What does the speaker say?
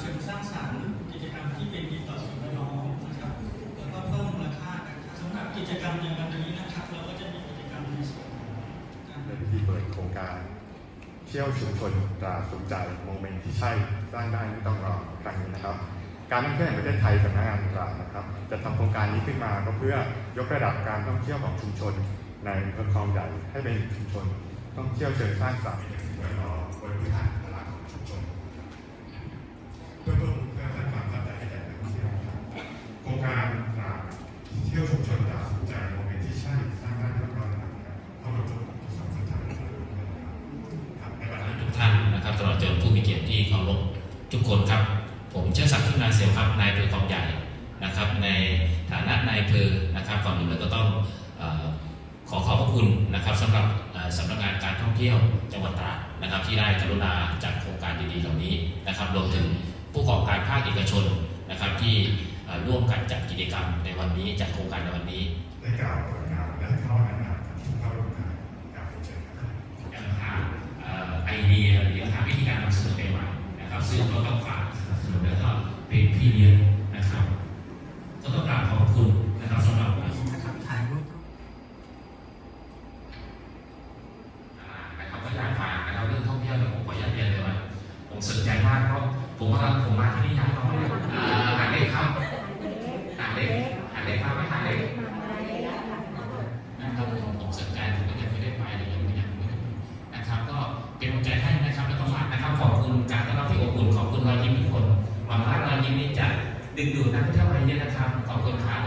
เฉื่องสร้างสรรกิจกรรมที่เป็นมิตรต่อสิ่งแวดล้อมนะครับแล้วก็เพิ่มมูลค่านะครับสำหรับกิจกรรมในวันนี้นะครับเราก็จะมีกิจกรรมในส่วนการในพิธีเปิดโครงการ เที่ยวชุมชนตราสมใจโมเมนต์ที่ใช่สร้างได้ไม่ต้องรอครั้งนี้นะครับ การท่องเที่ยวแห่งประเทศไทยสำนักงานตรานะครับจะทำโครงการนี้ขึ้นมาก็เพื่อยกระดับการท่องเที่ยวของชุมชน ในอำเภอคลองใหญ่ให้เป็นชุมชนท่องเที่ยวเชิงสร้างสรรค์โดยรอบนพื้นฐาน ลอดจนผู้มีเกียรติที่เคารพทุกคนครับ ผมเชิดศักดิ์ขึ้นนาเสียวครับนายอำเภอคลองใหญ่นะครับ ในฐานะนายเภอนะครับก่อนอื่นเลยก็ต้องอขอขอบพระคุณนะครับสำหรับสำนักงานการท่องเที่ยวจังหวัดตราดนะครับ ที่ได้กรุณาจัดโครงการดีๆเหล่านี้นะครับรวมถึงผู้ประกอบการภาคเอกชนนะครับ ที่ร่วมกันจัดกิจกรรมในวันนี้จัดโครงการในวันนี้ได้กล่าวประกาศและข้าแนะนำกับผู้เข้าร่วมงานกล่าวเชิญครับ ยังหาเอ่อไอเดียหรือหาวิธีการนำเสนอใหม่ๆนะครับ ซึ่งก็ต้องฝากสนับสนุนแล้วก็เป็นพี่เลี้ยงนะครับก็ต้องกราบขอบคุณนะครับสำหรับนะครับถ่ายรูปนะครับก็อยากฝากนะครับเรื่องท่องเที่ยวเนี่ยผมขออนุญาตเรียนเลยว่าผมสนใจมากเพราะผมว่าผมมาที่นี่ย้ายมาเนี่ยอ่ ในใจดึงดูดนักท่องเที่ยวไปเยอะนะครับขอบคุณครับ